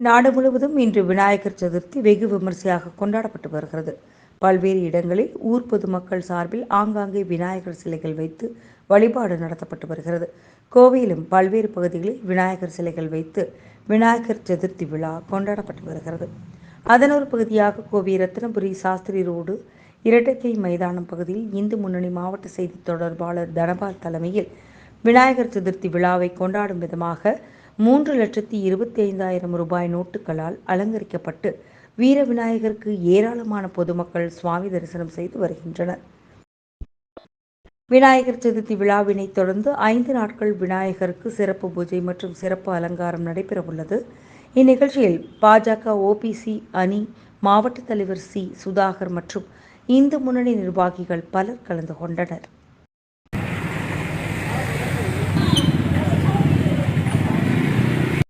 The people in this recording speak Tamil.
நாடு முழுவதும் இன்று விநாயகர் சதுர்த்தி வெகு விமரிசையாக கொண்டாடப்பட்டு வருகிறது. பல்வேறு இடங்களில் ஊர் பொதுமக்கள் சார்பில் ஆங்காங்கே விநாயகர் சிலைகள் வைத்து வழிபாடு நடத்தப்பட்டு வருகிறது. கோவையிலும் பல்வேறு பகுதிகளில் விநாயகர் சிலைகள் வைத்து விநாயகர் சதுர்த்தி விழா கொண்டாடப்பட்டு வருகிறது. அதன் ஒரு பகுதியாக கோவை ரத்னபுரி சாஸ்திரி ரோடு இரட்டைக்கை மைதானம் பகுதியில் இந்து முன்னணி மாவட்ட செய்தி தொடர்பாளர் தனபால் தலைமையில் விநாயகர் சதுர்த்தி விழாவை கொண்டாடும் விதமாக மூன்று லட்சத்தி இருபத்தி ஐந்தாயிரம் ரூபாய் நோட்டுகளால் அலங்கரிக்கப்பட்டு வீர விநாயகருக்கு ஏராளமான பொதுமக்கள் சுவாமி தரிசனம் செய்து வருகின்றனர். விநாயகர் சதுர்த்தி விழாவினை தொடர்ந்து ஐந்து நாட்கள் விநாயகருக்கு சிறப்பு பூஜை மற்றும் சிறப்பு அலங்காரம் நடைபெறவுள்ளது. இந்நிகழ்ச்சியில் பாஜக ஓபிசி அணி மாவட்ட தலைவர் சி. சுதாகர் மற்றும் இந்து முன்னணி நிர்வாகிகள் பலர் கலந்து கொண்டனர்.